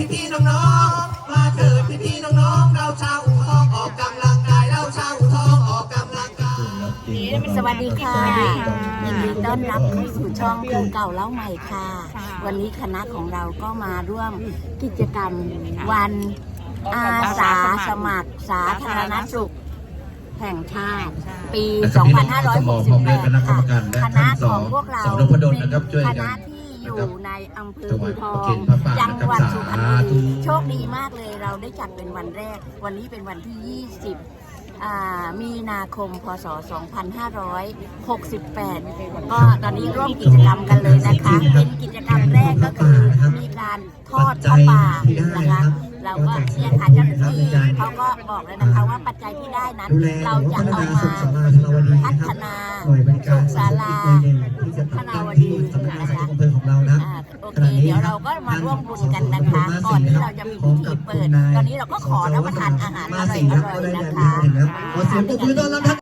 พี่พี่น้องน้องมาเถิดพี่พี่น้องน้องเราชาวอุทองออกกำลังกายเราชาวอุทองออกกำลังกายสวัสดีค่ะยินดีต้อนรับเข้าสู่ช่องคงเก่าเล่าใหม่ค่ะ วันนี้คณะของเราก็มาร่วมกิจกรรมวันอาสาสมัครสาธารณสุขแห่งชาติปี 2568คณะของพวกเราสองนพดลนะครับช่วยกัน อยู่ในอำเภอถวายอูทอประเคนงพระป่าจังหวัดนะครับสุพรรณบุสาธุรีโชคดีมากเลยเราได้จัดเป็นวันแรก วันนี้เป็นวันที่ 20อ่ามีนาคม พศ 2568 ก็ตอนนี้ร่วมกิจกรรมกันเลยนะคะ เป็นกิจกรรมแรกก็คือมีการทอดผ้าป่านะคะเราก็เนี่ยค่ะเจ้าหน้าที่เขาก็บอกแล้วนะคะว่าปัจจัยที่ได้นั้นดูแลเราหรือจะว่าพัฒเอานามาสุขศาลาธนาวดีพันะฒครับนาหน่วยบริการศาลา เคเดี๋ยวเราก็มาร่วมบุญกันนะคะ ก่อนที่เราจะมีพิธีเปิด ตอนนี้เราก็ขอรับประทานอาหารอร่อยๆนะคะขอเสียงปรบมือต้อนรับท่าน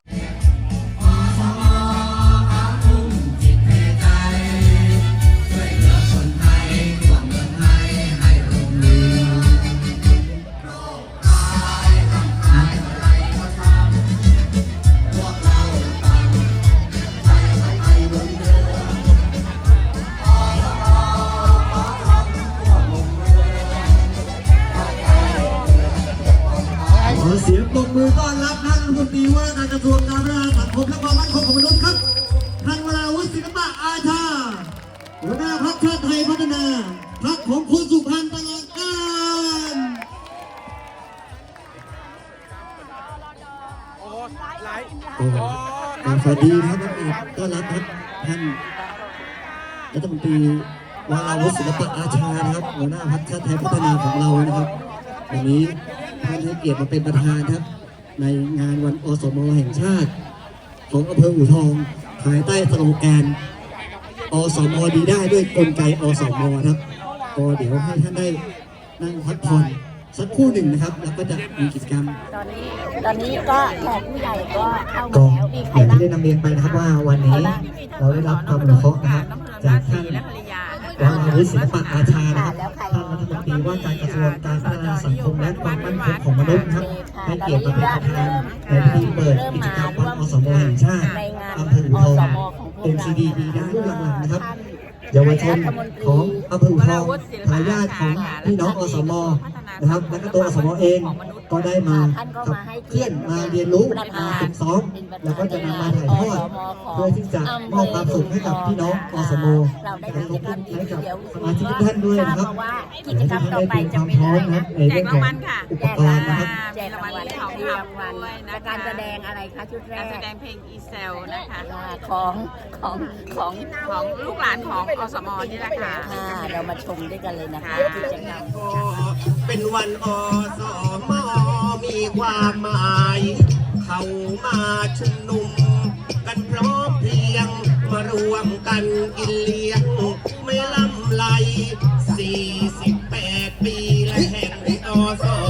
อเสียงปรบมือต้อนรับท่านรัฐมนตรีว่าการกระทรวงการพัฒนาสังคมและความมั่นคงของมนุษย์ครับ ท่านวราวุฒิศิลปะอาชา หัวหน้าพรรคชาติไทยพัฒนาพรรคของคุณสุพรรณตลอดกาลโอ้สวัสดีครับต้อนรับครับท่านรัฐมนตรีวราวุฒิศิลปะอาชานะครับหัวหน้าพรรคชาติไทยพัฒนาของเรานะครับวันนี้ ท่านให้เกียรติมาเป็นประธานครับ ในงานวันอสมแห่งชาติ ของอำเภออู่ทองภายใต้สโลแกนอสมดีได้ด้วยกลไกอสมครับก็เดี๋ยวให้ท่านได้นั่งพักผ่อนสักครู่หนึ่งนะครับ แล้วก็จะมีกิจกรรม ตอนนี้ตอนนี้ก็แขกผู้ใหญ่ก็เข้ามาก็แล้วมีใครอย่างบ้างที่ได้นำเรียนไปนะครับว่าวันนี้เราได้รับความอนุเคราะห์นะครับจากท่านว ราวุฒิศิลปะอาชานะครับท่านรัฐมนตรีว่าการกระทรวงการพัฒนาสังคมและความมั่นคงของมนุษย์นะครับให้เกียรติมาเป็นประธานในพิธีเปิดกิจกรรมวันอสมแห่งชาติในงานอำเภออู่อทองสมของพวกเรา NCD ดีได้รุ่นหลังๆนะครับเยาวชนของอำเภออู่ทองทายาทของพี่น้องอสม นะครับและก็ตัวอสมเองก็ได้มาขับเคลื่อนมาเรียนรู้มาฝึกซ้อมแล้วก็จะนำมาถ่ายทอดเพื่อที่จะมอบความสุขให้กับพี่น้องอสมเราได้และกิรจวมกรรมถึงอีกให้กับเดี๋ยวสมาชิกทุกท่านด้วยนะครับทราบมาว่ากิจให้กรรท่ามนต่อได้ไปเตรียมจะความเป็นพร้อมอะไรนะครับในเรื่องของอุปกรณ์นะครับแจกรางวัลของรางวัลและการแสดงอะไรคะชุดแรการกแสดงเพลงอีเซลนะคะของของของของลูกหลานของอสมนี่แหละค่ะค่ะเรามาชมด้วยกันเลยนะคะกิจกรรมเป็นวันอสมมีความหมาย เข้ามาชุมนุม กันพร้อมเพรียง มารวมกันกินเลี้ยง ไม่ลำไหล48 ปีและแห่งอสอ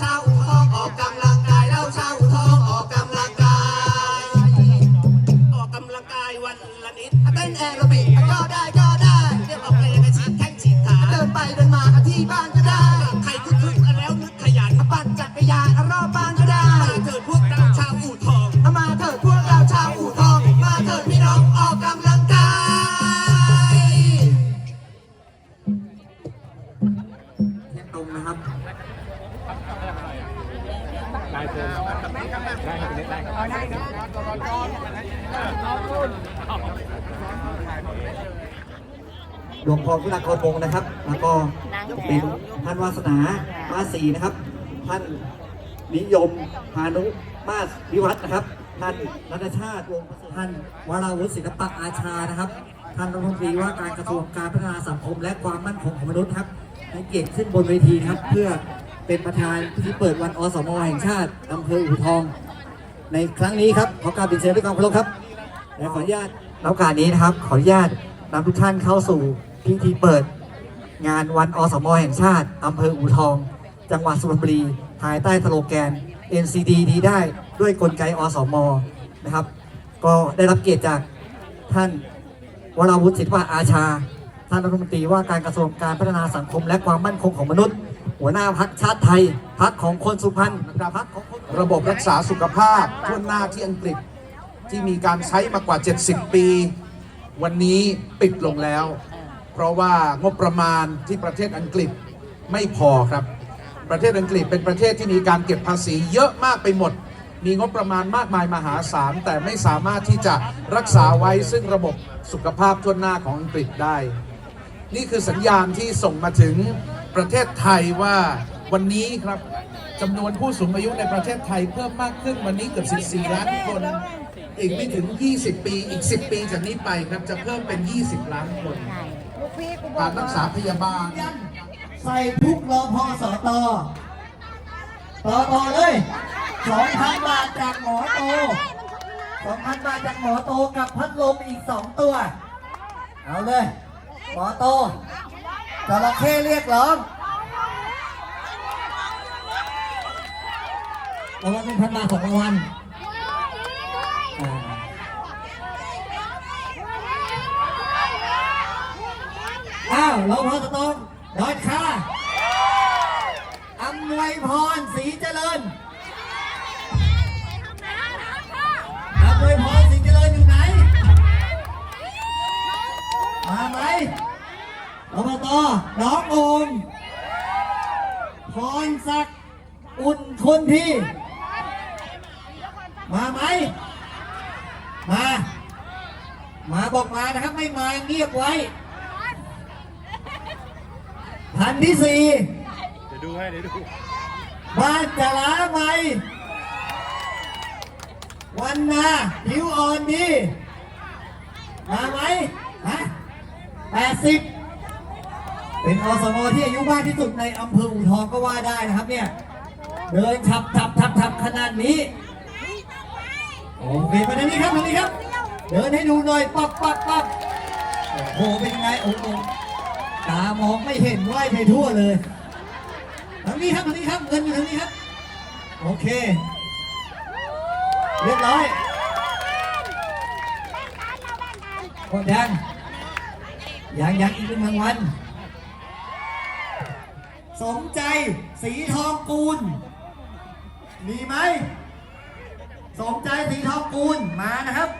ชาวอู่ทองออกกำลังกายเราชาวอู่ทองออกกำลังกาย ออกกำลังกายวันละนิดเต้นแอโรบิกก็ได้ก็ได้เรียกออกเพลงกระชีแข้งฉีดขาเดินไปเดินมาที่บ้านก็ได้ใครคึกๆแล้วนึกขยันปั่นจักรยานรอบบ้านก็ได้มาเถิดพวกเราชาวอู่ทองมาเถิดพวกเราชาวอู่ทอง มาเถิดพี่น้องออกกำลังกายแค่ตรงนะครับ หลวงพ่อคุณากรวงศ์นะครับ แล้วก็เป็นท่านวาสนามาสีนะครับ ท่านนิยมพานุมาศวิวัฒนะครับ ท่านรัตชาติวงศ์ประเสริฐท่านวราวุฒิศิลปะอาชานะครับ ท่านรัฐมนตรีว่าการกระทรวงการพัฒนาสังคม และความมั่นคงของมนุษย์ครับให้เกียรติขึ้นบนเวทีครับ เพื่อ เป็นประธานพิธีเปิดวันอสมแห่งชาติอำเภออู่ทอง ในครั้งนี้ครับขอกรารบินเชิญด้วยความเคารพครับและขออนุญาตในโอกาสนี้นะครับ ขออนุญาตนำทุกท่านเข้าสู่พิธีเปิด งานวันอสมแห่งชาติอำเภออู่ทอง จังหวัดสุพรรณบุรีภายใต้สโลแกน NCD ดีได้ด้วยกลไกอสมนะครับ ก็ได้รับเกียรติจากท่านวราวุฒิศิลปะอาชา ท่านรัฐมนตรีว่าการกระทรวงการพัฒนาสังคมและความมั่นคงของมนุษย์ หัวหน้าพักชาติไทยพักของคนสุพรรณพักของคนระบบรักษาสุขภาพทั่วหน้าที่อังกฤษที่มีการใช้มากว่า 70 ปี วันนี้ปิดลงแล้ว เพราะว่างบประมาณที่ประเทศอังกฤษไม่พอครับ ประเทศอังกฤษเป็นประเทศที่มีการเก็บภาษีเยอะมากไปหมด มีงบประมาณมากมายมหาศาล แต่ไม่สามารถที่จะรักษาไว้ซึ่งระบบสุขภาพทั่วหน้าของอังกฤษได้ นี่คือสัญญาณที่ส่งมาถึง ประเทศไทยว่าวันนี้ครับจำนวนผู้สูงอายุในประเทศไทยเพิ่มมากขึ้นวันนี้เกือบ 14 ล้านคน อีกไม่ถึง 20 ปี อีก 10 ปีจากนี้ไปครับจะเพิ่มเป็น 20 ล้านคนการรักษาพยาบาล ใส่ทุกรอพอสอตอต่อต่อเลยสองพันบาทจากหมอโตสองพันบาทจากหมอโตกับพัดลมอีกสองตัว เอาเลย หมอโต จระเข้เรียกร้องรางวัลหนึ่งพันบาทของรางวัลอ้าวรอพอสตองดอนค่าอำนวยพรศรีเจริญอำนวยพรศรีเจริญอยู่ไหน มาไหม อบตน้องโอมพรศักดิ์อุ่นคนที่ มาไหม มา มาบอกมานะครับ ไม่มาเงียบไว้ พันที่สี่เดี๋ยวดูให้เดี๋ยวดู บ้านจะล้าไหม วันนาผิวอ่อนดี มาไหมฮะแปดสิบ เป็นอสมที่อายุมากที่สุดในอำเภออู่ทองก็ว่าได้นะครับเนี่ย เดินทับทับทับทับขนาดนี้โอเคมาทางนี้ครับทางนี้ครับ เดินให้ดูหน่อยปับปับปับโอ้โหเป็นไงโอ้โหตามองไม่เห็นไหวไปทั่วเลยทางนี้ครับทางนี้ครับเงินอยู่ทางนี้ครับ โอเค เรียบร้อยกดยังยังยังอีกเป็นรางวัล สมใจ สีทองกูล มีไหม สมใจสีทองกูลมานะครับ